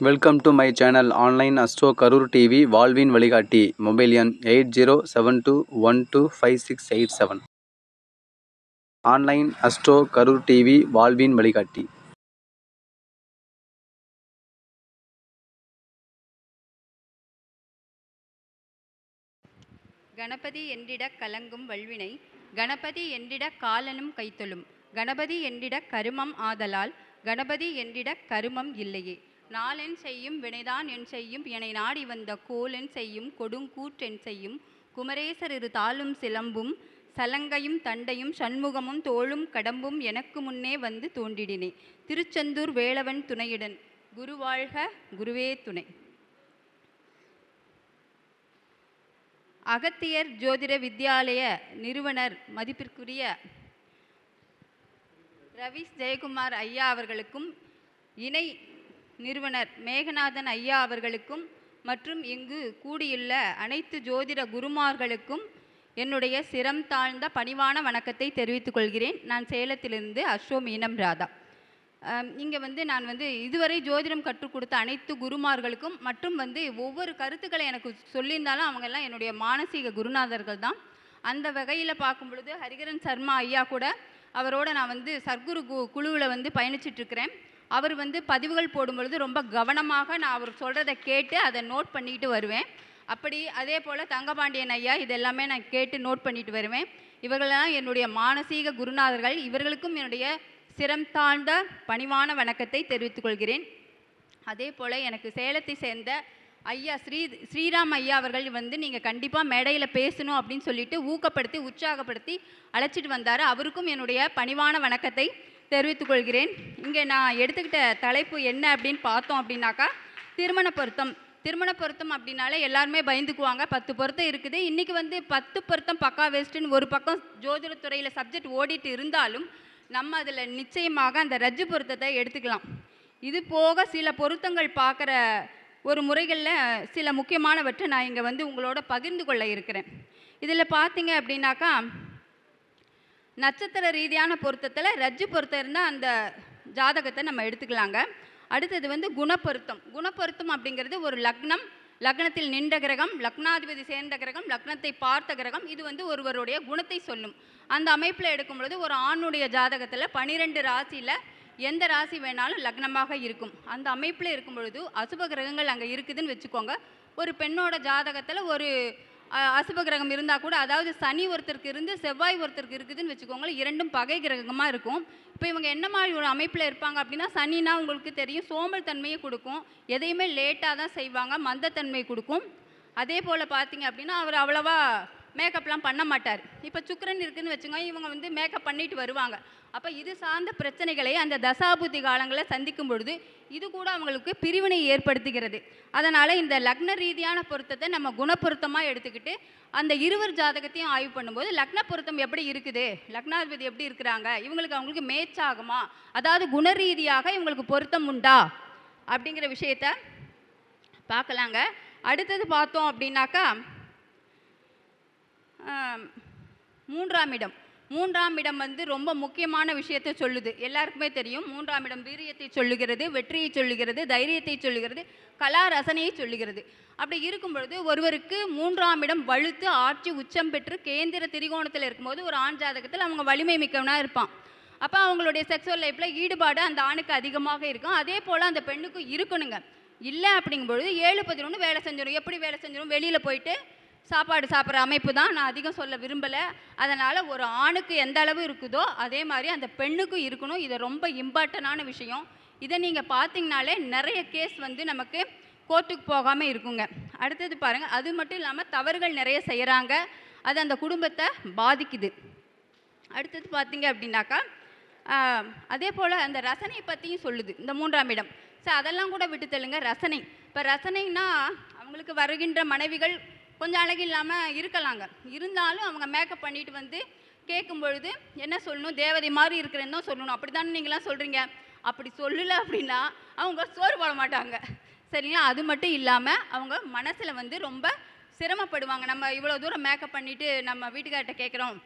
Welcome to my channel online astro Karur TV வாழ்வின் வழிகாட்டி mobile எண் eight zero seven two one two five six eight seven online astro Karur TV வாழ்வின் வழிகாட்டி கணபதி என்றிட கலங்கும் வல்வினை கணபதி என்றிட காலனும் கைத்தொழும் கணபதி என்றிட கருமம் ஆதலால் கணபதி என்றிட கருமம் இல்லையே. நாளென் செய்யும் வினைதான் என் செய்யும். என நாடி வந்த கோலென் செய்யும் கொடுங்கூற்றென் செய்யும். குமரேசர் இரு தாளும் சிலம்பும் சலங்கையும் தண்டையும் சண்முகமும் தோளும் கடம்பும் எனக்கு முன்னே வந்து தோன்றிடினே. திருச்செந்தூர் வேளவன் துணையுடன் குருவாழ்க குருவே துணை. அகத்தியர் ஜோதிட வித்யாலய நிறுவனர் மதிப்பிற்குரிய ரவீஷ் ஜெயக்குமார் ஐயா அவர்களுக்கும் இணை நிறுவனர் மேகநாதன் ஐயா அவர்களுக்கும் மற்றும் இங்கு கூடியுள்ள அனைத்து ஜோதிட குருமார்களுக்கும் என்னுடைய சிரம் தாழ்ந்த பணிவான வணக்கத்தை தெரிவித்துக் கொள்கிறேன். நான் சேலத்திலிருந்து அஸ்ரோ மீனம் ராதா. இங்கே வந்து நான் வந்து இதுவரை ஜோதிடம் கற்றுக் கொடுத்த அனைத்து குருமார்களுக்கும் மற்றும் வந்து ஒவ்வொரு கருத்துக்களை எனக்கு சொல்லியிருந்தாலும் அவங்கெல்லாம் என்னுடைய மானசீக குருநாதர்கள் தான். அந்த வகையில் பார்க்கும் பொழுது ஹரிகரன் சர்மா ஐயா கூட அவரோட நான் வந்து சர்க்குரு கு குழுவில் வந்து பயணிச்சிட்ருக்கிறேன் அவர் வந்து பதிவுகள் போடும் பொழுது ரொம்ப கவனமாக நான் அவர் சொல்கிறத கேட்டு அதை நோட் பண்ணிட்டு வருவேன். அப்படி அதே போல் தங்கபாண்டியன் ஐயா இதெல்லாமே நான் கேட்டு நோட் பண்ணிட்டு வருவேன். இவர்களெல்லாம் என்னுடைய மானசீக குருநாதர்கள். இவர்களுக்கும் என்னுடைய சிரம் தாழ்ந்த பணிவான வணக்கத்தை தெரிவித்துக் கொள்கிறேன். அதே போல் எனக்கு சேலத்தை சேர்ந்த ஐயா ஸ்ரீ ஸ்ரீராம் ஐயா அவர்கள் வந்து நீங்கள் கண்டிப்பாக மேடையில் பேசணும் அப்படின்னு சொல்லிட்டு ஊக்கப்படுத்தி உற்சாகப்படுத்தி அழைச்சிட்டு வந்தார். அவருக்கும் என்னுடைய பணிவான வணக்கத்தை தெரிவித்துக் கொள்கிறேன் இங்கே நான் எடுத்துக்கிட்ட தலைப்பு என்ன அப்படின்னு பார்த்தோம் அப்படின்னாக்கா திருமண பொருத்தம். திருமண பொருத்தம் அப்படின்னாலே எல்லாருமே பயந்துக்குவாங்க. பத்து பொருத்தம் இருக்குது. இன்றைக்கி வந்து பத்து பொருத்தம் பக்கா வேஸ்ட்டுன்னு ஒரு பக்கம் ஜோதிடத்துறையில் சப்ஜெக்ட் ஓடிட்டு இருந்தாலும் நம்ம அதில் நிச்சயமாக அந்த ரஜ்ஜு பொருத்தத்தை எடுத்துக்கலாம். இது போக சில பொருத்தங்கள் பார்க்குற ஒரு முறைகளில் சில முக்கியமானவற்றை நான் இங்கே வந்து உங்களோட பகிர்ந்து கொள்ள இருக்கிறேன். இதில் பார்த்தீங்க அப்படின்னாக்கா நட்சத்திர ரீதியான பொருத்தத்தில் ரஜ்ஜு பொருத்தம் இருந்தால் அந்த ஜாதகத்தை நம்ம எடுத்துக்கலாங்க. அடுத்தது வந்து குணப்பொருத்தம். குணப்பொருத்தம் அப்படிங்கிறது ஒரு லக்னம் லக்னத்தில் நின்ற கிரகம் லக்னாதிபதி சேர்ந்த கிரகம் லக்னத்தை பார்த்த கிரகம் இது வந்து ஒருவருடைய குணத்தை சொல்லும். அந்த அமைப்பில் எடுக்கும் பொழுது ஒரு ஆணுடைய ஜாதகத்தில் பனிரெண்டு ராசியில் எந்த ராசி வேணாலும் லக்னமாக இருக்கும். அந்த அமைப்பில் இருக்கும் பொழுது அசுப கிரகங்கள் அங்கே இருக்குதுன்னு வச்சுக்கோங்க. ஒரு பெண்ணோட ஜாதகத்தில் ஒரு அசுப கிரகம் இருந்தால் கூட அதாவது சனி ஒருத்தருக்கு இருந்து செவ்வாய் ஒருத்தருக்கு இருக்குதுன்னு வச்சுக்கோங்களேன் இரண்டும் பகை கிரகமாக இருக்கும். இப்போ இவங்க என்ன மாதிரி ஒரு அமைப்பில் இருப்பாங்க அப்படின்னா சனினா உங்களுக்கு தெரியும் சோம்பல் தன்மையை கொடுக்கும் எதையுமே லேட்டாக தான் செய்வாங்க மந்தத்தன்மை கொடுக்கும். அதே போல் பார்த்தீங்க அப்படின்னா அவர் அவ்வளோவா மேக்கப்லாம் பண்ண மாட்டார். இப்போ சுக்கரன் இருக்குதுன்னு வச்சுக்கோங்க இவங்க வந்து மேக்கப் பண்ணிட்டு வருவாங்க. அப்போ இது சார்ந்த பிரச்சனைகளை அந்த தசாபுத்தி காலங்களில் சந்திக்கும் பொழுது இது கூட அவங்களுக்கு பிரிவினை ஏற்படுத்துகிறது. அதனால் இந்த லக்ன ரீதியான பொருத்தத்தை நம்ம குணப்பொருத்தமாக எடுத்துக்கிட்டு அந்த இருவர் ஜாதகத்தையும் ஆய்வு பண்ணும்போது லக்ன பொருத்தம் எப்படி இருக்குது? லக்னாதிபதி எப்படி இருக்கிறாங்க? இவங்களுக்கு அவங்களுக்கு மேட்ச் ஆகுமா? அதாவது குண ரீதியாக இவங்களுக்கு பொருத்தம் உண்டா? அப்படிங்கிற விஷயத்த பார்க்கலாங்க. அடுத்தது பார்த்தோம் அப்படின்னாக்கா மூன்றாம் இடம். மூன்றாம் இடம் வந்து ரொம்ப முக்கியமான விஷயத்தை சொல்லுது. எல்லாருக்குமே தெரியும். மூன்றாம் இடம் வீரியத்தை சொல்லுகிறது வெற்றியை சொல்லுகிறது தைரியத்தை சொல்லுகிறது கலா ரசனையை சொல்லுகிறது. அப்படி இருக்கும் பொழுது ஒருவருக்கு மூன்றாம் இடம் வலுத்து ஆட்சி உச்சம் பெற்று கேந்திர திரிகோணத்தில் இருக்கும்போது ஒரு ஆண் ஜாதகத்தில் அவங்க வலிமை மிக்கவனாக இருப்பான். அப்போ அவங்களுடைய செக்ஸுவல் லைஃப்பில் ஈடுபாடு அந்த ஆணுக்கு அதிகமாக இருக்கும். அதே போல் அந்த பெண்ணுக்கும் இருக்கணுங்க. இல்லை அப்படிங்கும்பொழுது ஏழு பதினொன்று வேலை செஞ்சிடும் எப்படி வேலை செஞ்சிடும் வெளியில் போயிட்டு சாப்பாடு சாப்பிட்ற அமைப்பு தான் நான் அதிகம் சொல்ல விரும்பலை. அதனால் ஒரு ஆணுக்கு எந்த அளவு இருக்குதோ அதே மாதிரி அந்த பெண்ணுக்கும் இருக்கணும். இது ரொம்ப இம்பார்ட்டண்டான விஷயம். இதை நீங்கள் பார்த்தீங்கனாலே நிறைய கேஸ் வந்து நமக்கு கோர்ட்டுக்கு போகாமல் இருக்குங்க. அடுத்தது பாருங்கள் அது மட்டும் இல்லாமல் தவறுகள் நிறைய செய்கிறாங்க அது அந்த குடும்பத்தை பாதிக்குது. அடுத்தது பார்த்தீங்க அப்படின்னாக்கா அதே போல் அந்த ரசனை பற்றியும் சொல்லுது. இந்த மூன்றாம் இடம். ஸோ அதெல்லாம் கூட விட்டு தெல்லுங்க ரசனை. இப்போ ரசனைன்னா அவங்களுக்கு வருகின்ற மனைவிகள் கொஞ்சம் அழகு இல்லாமல் இருக்கலாங்க. இருந்தாலும் அவங்க மேக்கப் பண்ணிட்டு வந்து கேட்கும் பொழுது என்ன சொல்லணும்? தேவதை மாதிரி இருக்கிறேன்னு தான் சொல்லணும். அப்படி தானே நீங்களாம் சொல்கிறீங்க அப்படி சொல்லலை அப்படின்னா அவங்க சோறு போட மாட்டாங்க. சரிங்களா? அது மட்டும் இல்லாமல் அவங்க மனசில் வந்து ரொம்ப சிரமப்படுவாங்க. நம்ம இவ்வளோ தூரம் மேக்கப் பண்ணிவிட்டு நம்ம வீட்டுக்கார்ட்ட கேட்குறோம்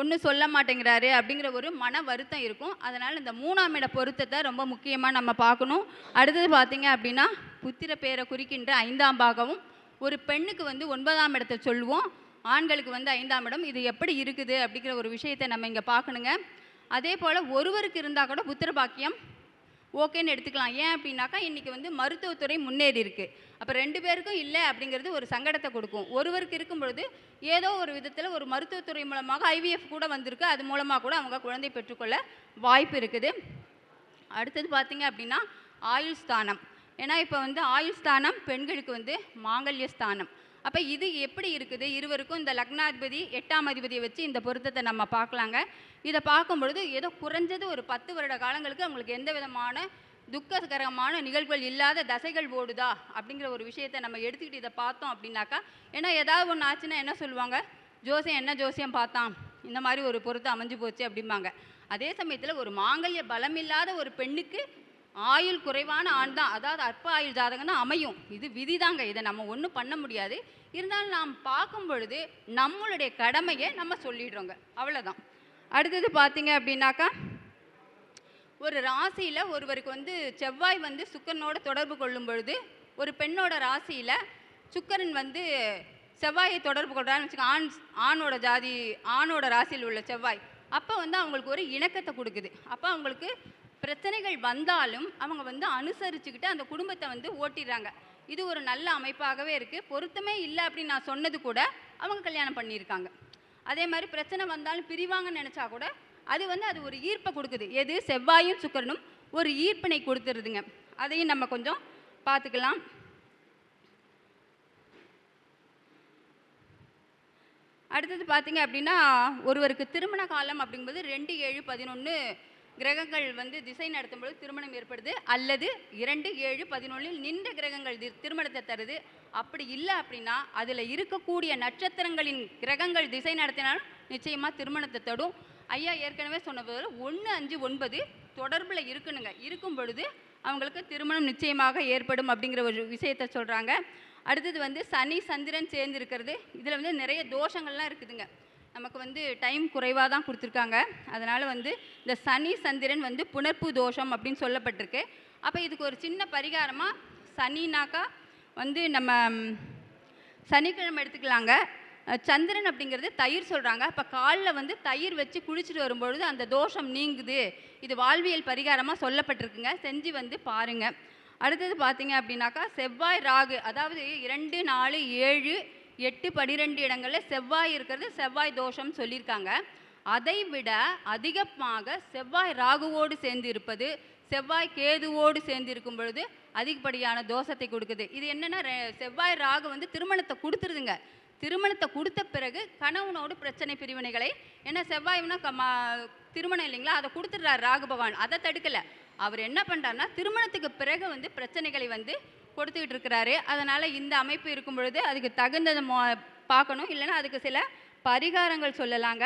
ஒன்றும் சொல்ல மாட்டேங்கிறாரு அப்படிங்கிற ஒரு மன வருத்தம் இருக்கும். அதனால் இந்த மூணாம் இட பொருத்தத்தை ரொம்ப முக்கியமாக நம்ம பார்க்கணும். அடுத்தது பார்த்தீங்க அப்படின்னா புத்திர பேரை குறிக்கின்ற ஐந்தாம் பாகமும் ஒரு பெண்ணுக்கு வந்து ஒன்பதாம் இடத்தை சொல்லுவோம். ஆண்களுக்கு வந்து ஐந்தாம் இடம். இது எப்படி இருக்குது அப்படிங்கிற ஒரு விஷயத்தை நம்ம இங்கே பார்க்கணுங்க. அதே போல் ஒருவருக்கு இருந்தால் கூட புத்திர பாக்கியம் ஓகேன்னு எடுத்துக்கலாம். ஏன் அப்படின்னாக்கா இன்றைக்கி வந்து மருத்துவத்துறை முன்னேறி இருக்குது அப்போ ரெண்டு பேருக்கும் இல்லை அப்படிங்கிறது ஒரு சங்கடத்தை கொடுக்கும். ஒருவருக்கு இருக்கும் பொழுது ஏதோ ஒரு விதத்தில் ஒரு மருத்துவத்துறை மூலமாக ஐவிஎஃப் கூட வந்திருக்கு. அது மூலமாக கூட அவங்க குழந்தை பெற்றுக்கொள்ள வாய்ப்பு இருக்குது. அடுத்தது பார்த்தீங்க அப்படின்னா ஆயுள் ஸ்தானம். ஏன்னா இப்போ வந்து ஆயுள் ஸ்தானம் பெண்களுக்கு வந்து மாங்கல்ய ஸ்தானம். அப்போ இது எப்படி இருக்குது? இருவருக்கும் இந்த லக்னாதிபதி எட்டாம் அதிபதியை வச்சு இந்த பொருத்தத்தை நம்ம பார்க்கலாங்க. இதை பார்க்கும் பொழுது ஏதோ குறைஞ்சது ஒரு பத்து வருட காலங்களுக்கு அவங்களுக்கு எந்த விதமான துக்ககரமான நிகழ்வுகள் இல்லாத தசைகள் ஓடுதா அப்படிங்கிற ஒரு விஷயத்தை நம்ம எடுத்துக்கிட்டு இதை பார்த்தோம் அப்படின்னாக்கா ஏன்னா ஏதாவது ஒன்று ஆச்சுன்னா என்ன சொல்லுவாங்க? ஜோசியம் என்ன ஜோசியம் பார்த்தான்? இந்த மாதிரி ஒரு பொருத்தம் அமைஞ்சு போச்சு அப்படிம்பாங்க. அதே சமயத்தில் ஒரு மாங்கல்ய பலம் இல்லாத ஒரு பெண்ணுக்கு ஆயுள் குறைவான ஆண் தான். அதாவது அற்ப ஆயுள் ஜாதகம் தான் அமையும். இது விதிதாங்க. இதை நம்ம ஒன்றும் பண்ண முடியாது. இருந்தாலும் நாம் பார்க்கும் பொழுது நம்மளுடைய கடமையை நம்ம சொல்லிடுறோங்க. அவ்வளோதான் அடுத்தது பார்த்தீங்க அப்படின்னாக்கா ஒரு ராசியில் ஒருவருக்கு வந்து செவ்வாய் வந்து சுக்கரனோட தொடர்பு கொள்ளும் பொழுது ஒரு பெண்ணோட ராசியில் சுக்கரன் வந்து செவ்வாயை தொடர்பு கொள்கிறான்னு வச்சுக்க ஆண் ஆணோட ஜாதி ஆணோட ராசியில் உள்ள செவ்வாய். அப்போ வந்து அவங்களுக்கு ஒரு இணக்கத்தை கொடுக்குது. அப்போ அவங்களுக்கு பிரச்சனைகள் வந்தாலும் அவங்க வந்து அனுசரிச்சுக்கிட்டு அந்த குடும்பத்தை வந்து ஓட்டிடுறாங்க. இது ஒரு நல்ல அமைப்பாகவே இருக்குது பொருத்தமே இல்லை அப்படின்னு நான் சொன்னது கூட அவங்க கல்யாணம் பண்ணியிருக்காங்க. அதே மாதிரி பிரச்சனை வந்தாலும் பிரிவாங்கன்னு நினச்சா கூட அது வந்து அது ஒரு ஈர்ப்பை கொடுக்குது. எது? செவ்வாயும் சுக்கரனும் ஒரு ஈர்ப்பினை கொடுத்துருதுங்க. அதையும் நம்ம கொஞ்சம் பார்த்துக்கலாம். அடுத்தது பார்த்தீங்க அப்படின்னா ஒருவருக்கு திருமண காலம் அப்படிங்கும்போது ரெண்டு ஏழு பதினொன்று கிரகங்கள் வந்து திசை நடத்தும் பொழுது திருமணம் ஏற்படுது. அல்லது இரண்டு ஏழு பதினொன்றில் நின்ற கிரகங்கள் திருமணத்தை தருது. அப்படி இல்லை அப்படின்னா அதில் இருக்கக்கூடிய நட்சத்திரங்களின் கிரகங்கள் திசை நடத்தினாலும் நிச்சயமாக திருமணத்தை தடும். ஐயா ஏற்கனவே சொன்னபோது ஒன்று அஞ்சு ஒன்பது தொடர்பில் இருக்கணுங்க. இருக்கும் பொழுது அவங்களுக்கு திருமணம் நிச்சயமாக ஏற்படும் அப்படிங்கிற ஒரு விஷயத்தை சொல்கிறாங்க அடுத்தது வந்து சனி சந்திரன் சேர்ந்து இருக்கிறது இதில் வந்து நிறைய தோஷங்கள்லாம் இருக்குதுங்க. நமக்கு வந்து டைம் குறைவாக தான் கொடுத்துருக்காங்க. அதனால் வந்து இந்த சனி சந்திரன் வந்து புணர்ப்பு தோஷம் அப்படின்னு சொல்லப்பட்டிருக்கு. அப்போ இதுக்கு ஒரு சின்ன பரிகாரமாக சனினாக்கா வந்து நம்ம சனிக்கிழமை எடுத்துக்கலாங்க. சந்திரன் அப்படிங்கிறது தயிர் சொல்கிறாங்க அப்போ காலில் வந்து தயிர் வச்சு குளிச்சுட்டு வரும்பொழுது அந்த தோஷம் நீங்குது. இது வாழ்வியல் பரிகாரமாக சொல்லப்பட்டிருக்குங்க. செஞ்சு வந்து பாருங்க. அடுத்தது பார்த்தீங்க அப்படின்னாக்கா செவ்வாய் ராகு அதாவது இரண்டு நாலு ஏழு எட்டு பனிரெண்டு இடங்களில் செவ்வாய் இருக்கிறது செவ்வாய் தோஷம் சொல்லியிருக்காங்க. அதை விட அதிகமாக செவ்வாய் ராகுவோடு சேர்ந்து இருப்பது செவ்வாய் கேதுவோடு சேர்ந்து இருக்கும் பொழுது அதிகப்படியான தோஷத்தை கொடுக்குது. இது என்னென்னா செவ்வாய் ராகு வந்து திருமணத்தை கொடுத்துருதுங்க. திருமணத்தை கொடுத்த பிறகு கணவனோடு பிரச்சனை பிரிவினைகளை ஏன்னா செவ்வாய்னா திருமணம் இல்லைங்களா? அதை கொடுத்துட்றாரு ராகு பகவான். அதை தடுக்கலை. அவர் என்ன பண்ணுறாருன்னா திருமணத்துக்கு பிறகு வந்து பிரச்சனைகளை வந்து கொடுத்துக்கிட்டு இருக்கிறாரு. அதனால் இந்த அமைப்பு இருக்கும் பொழுது அதுக்கு தகுந்ததை மோ பார்க்கணும். இல்லைன்னா அதுக்கு சில பரிகாரங்கள் சொல்லலாங்க.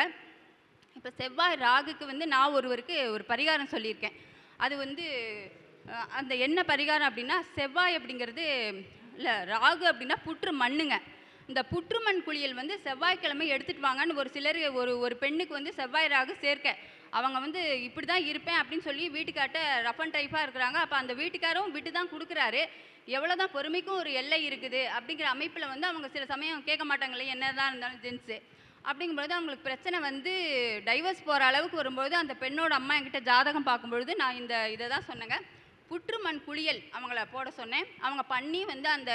இப்போ செவ்வாய் ராகுக்கு வந்து நான் ஒருவருக்கு ஒரு பரிகாரம் சொல்லியிருக்கேன். அது வந்து அந்த என்ன பரிகாரம் அப்படின்னா செவ்வாய் அப்படிங்கிறது இல்லை ராகு அப்படின்னா புற்று மண்ணுங்க. இந்த புற்றுமண் குளியல் வந்து செவ்வாய்க்கிழமை எடுத்துட்டு வாங்கன்னு ஒரு சிலர் ஒரு ஒரு பெண்ணுக்கு வந்து செவ்வாய் ராகு சேர்க்க. அவங்க வந்து இப்படி தான் இருப்பேன் அப்படின்னு சொல்லி வீட்டுக்கார்ட்ட ரஃப் அண்ட் டைஃபாக இருக்கிறாங்க. அப்போ அந்த வீட்டுக்காரும் விட்டு தான் கொடுக்குறாரு. எவ்வளோ தான் பொறுமைக்கும் ஒரு எல்லை இருக்குது அப்படிங்கிற அமைப்பில் வந்து அவங்க சில சமயம் கேட்க மாட்டாங்களே என்னதான் இருந்தாலும் ஜென்ஸு. அப்படிங்கும்பொழுது அவங்களுக்கு பிரச்சனை வந்து டைவர்ஸ் போகிற அளவுக்கு வரும்போது அந்த பெண்ணோட அம்மா என்கிட்ட ஜாதகம் பார்க்கும்பொழுது நான் இந்த இதை தான் சொன்னேங்க. புற்றுமண் குளியல் அவங்கள போட சொன்னேன். அவங்க பண்ணி வந்து அந்த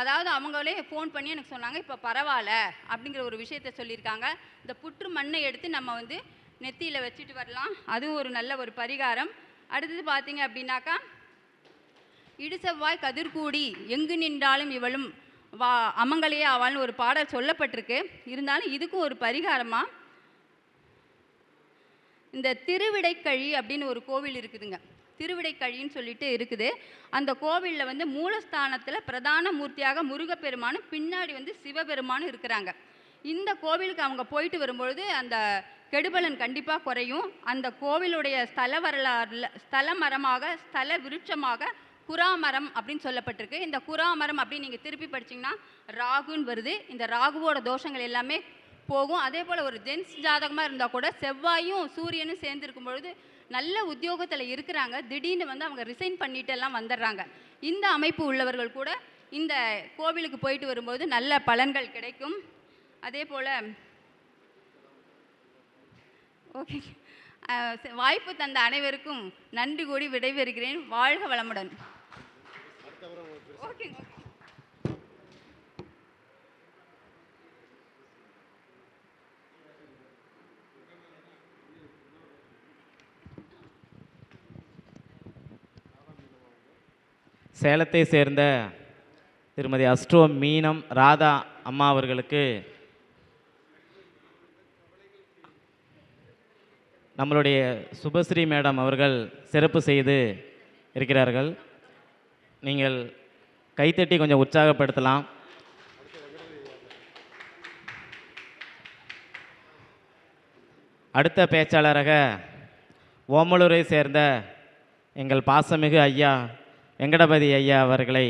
அதாவது அவங்களே ஃபோன் பண்ணி எனக்கு சொன்னாங்க இப்போ பரவாயில்ல அப்படிங்கிற ஒரு விஷயத்த சொல்லியிருக்காங்க. இந்த புற்று மண்ணை எடுத்து நம்ம வந்து நெத்தியில் வச்சுட்டு வரலாம். அதுவும் ஒரு நல்ல ஒரு பரிகாரம். அடுத்தது பார்த்தீங்க அப்படின்னாக்கா இடுசெவ்வாய் கதிர்கூடி எங்கு நின்றாலும் இவளும் வா அமங்கலையே ஆவாள்னு ஒரு பாடல் சொல்லப்பட்டிருக்கு. இருந்தாலும் இதுக்கும் ஒரு பரிகாரமாக இந்த திருவிடைக்கழி அப்படின்னு ஒரு கோவில் இருக்குதுங்க. திருவிடைக்கழின்னு சொல்லிட்டு இருக்குது. அந்த கோவிலில் வந்து மூலஸ்தானத்தில் பிரதான மூர்த்தியாக முருகப்பெருமானும் பின்னாடி வந்து சிவபெருமானும் இருக்கிறாங்க. இந்த கோவிலுக்கு அவங்க போயிட்டு வரும்பொழுது அந்த கெடுபலன் கண்டிப்பாக குறையும். அந்த கோவிலுடைய ஸ்தல வரலாறுல ஸ்தல மரமாக ஸ்தல விருட்சமாக குராமரம் அப்படின்னு சொல்லப்பட்டிருக்கு. இந்த குராமரம் அப்படின்னு நீங்கள் திருப்பி படிச்சீங்கன்னா ராகுன்னு வருது. இந்த ராகுவோட தோஷங்கள் எல்லாமே போகும். அதே போல் ஒரு ஜென்ஸ் ஜாதகமாக இருந்தால் கூட செவ்வாயும் சூரியனும் சேர்ந்துருக்கும் பொழுது நல்ல உத்தியோகத்தில் இருக்கிறாங்க. திடீர்னு வந்து அவங்க ரிசைன் பண்ணிட்டு எல்லாம் வந்துடுறாங்க. இந்த அமைப்பு உள்ளவர்கள் கூட இந்த கோவிலுக்கு போயிட்டு வரும்போது நல்ல பலன்கள் கிடைக்கும். அதே போல் ஓகே. வாய்ப்பு தந்த அனைவருக்கும் நன்றி கூடி விடைபெறுகிறேன். வாழ்க வளமுடன். ஓகே. சேலத்தை சேர்ந்த திருமதி அஸ்ட்ரோ மீனம் ராதா அம்மா அவர்களுக்கு நம்மளுடைய சுபஸ்ரீ மேடம் அவர்கள் சிறப்பு செய்து இருக்கிறார்கள். நீங்கள் கைத்தட்டி கொஞ்சம் உற்சாகப்படுத்தலாம். அடுத்த பேச்சாளராக ஓமலூரை சேர்ந்த எங்கள் பாசமிகு ஐயா வெங்கடபதி ஐயா அவர்களை